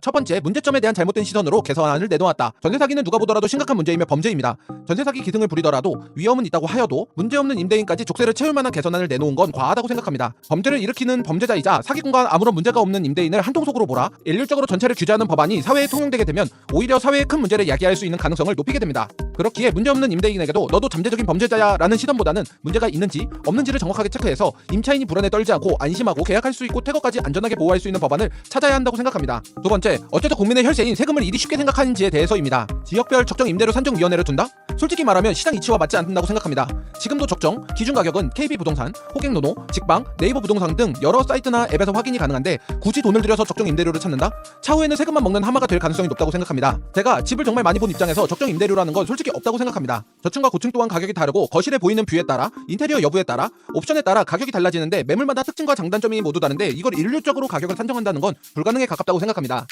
첫 번째, 문제점에 대한 잘못된 시선으로 개선안을 내놓았다. 전세 사기는 누가 보더라도 심각한 문제이며 범죄입니다. 전세 사기 기승을 부리더라도 위험은 있다고 하여도 문제없는 임대인까지 족쇄를 채울 만한 개선안을 내놓은 건 과하다고 생각합니다. 범죄를 일으키는 범죄자이자 사기꾼과 아무런 문제가 없는 임대인을 한통속으로 몰아 일률적으로 전체를 규제하는 법안이 사회에 통용되게 되면 오히려 사회에 큰 문제를 야기할 수 있는 가능성을 높이게 됩니다. 그렇기에 문제없는 임대인에게도 너도 잠재적인 범죄자야라는 시선보다는 문제가 있는지 없는지를 정확하게 체크해서 임차인이 불안에 떨지 않고 안심하고 계약할 수 있고 퇴거까지 안전하게 보호할 수 있는 법안을 찾아야 한다고 생각합니다. 두 번째, 어째서 국민의 혈세인 세금을 이리 쉽게 생각하는지에 대해서입니다. 지역별 적정 임대료 산정위원회를 둔다? 솔직히 말하면 시장 이치와 맞지 않는다고 생각합니다. 지금도 적정, 기준 가격은 KB 부동산, 호갱노노, 직방, 네이버 부동산 등 여러 사이트나 앱에서 확인이 가능한데 굳이 돈을 들여서 적정 임대료를 찾는다? 차후에는 세금만 먹는 하마가 될 가능성이 높다고 생각합니다. 제가 집을 정말 많이 본 입장에서 적정 임대료라는 건 솔직히 없다고 생각합니다. 저층과 고층 또한 가격이 다르고 거실에 보이는 뷰에 따라 인테리어 여부에 따라 옵션에 따라 가격이 달라지는데 매물마다 특징과 장단점이 모두 다른데 이걸 일률적으로 가격을 산정한다는 건 불가능에 가깝다고 생각합니다.